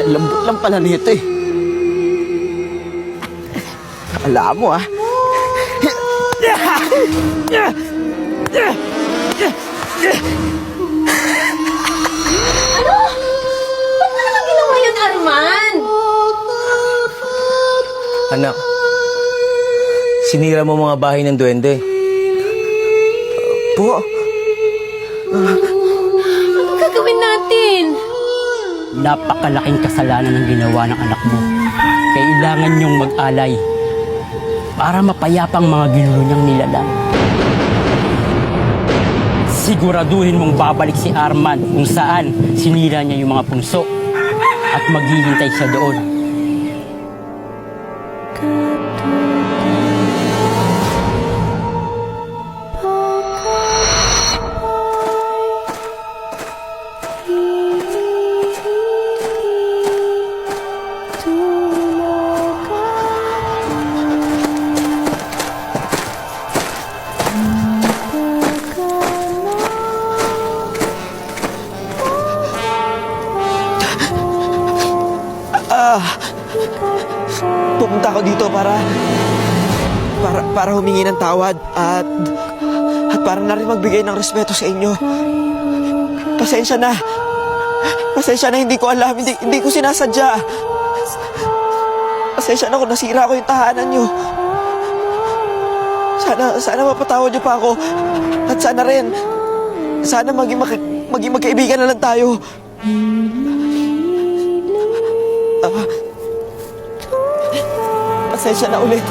lang pala nito eh. Alam mo ah. Ano? Ba't mo naman ginawa yun, Arman? Anak, sinira mo mga bahay ng duwende. Po, Ano gagawin natin? Napakalaking kasalanan ng ginawa ng anak mo. Kailangan niyong mag-alay para mapayapang mga ginulo niyang nilalang. Siguraduhin mong babalik si Arman kung saan sinira niya yung mga punso at maghihintay siya doon. Pumunta ako dito para para para humingi ng tawad at at para na rin magbigay ng respeto sa inyo. Pasensya na. Pasensya na hindi ko alam, hindi hindi ko sinasadya. Pasensya na kung nasira ko yung tahanan nyo. Sana, sana mapatawad niyo pa ako. At sana rin, sana maging, maki- maging magkaibigan na lang tayo. Ah, pasensya na ulit.